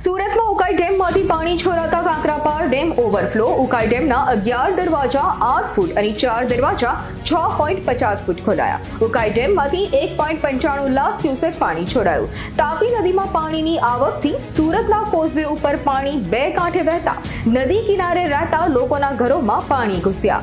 સુરતમાં ઉકાઈ ડેમમાંથી પાણી છોડાતા કાંકરાપાર ડેમ ઓવરફ્લો. ઉકાઈ ડેમના અગિયાર દરવાજા આઠ ફૂટ અને ચાર દરવાજા છ પોઈન્ટ પચાસ ફૂટ ખોલાયા. ઉકાઈ ડેમમાંથી એક પોઈન્ટ પંચાણું લાખ ક્યુસેક પાણી છોડાયું. તાપી નદીમાં પાણીની આવકથી સુરતના કોઝવે ઉપર પાણી બે કાંઠે વહેતા. નદી કિનારે રહેતા લોકોના ઘરોમાં પાણી ઘૂસ્યા.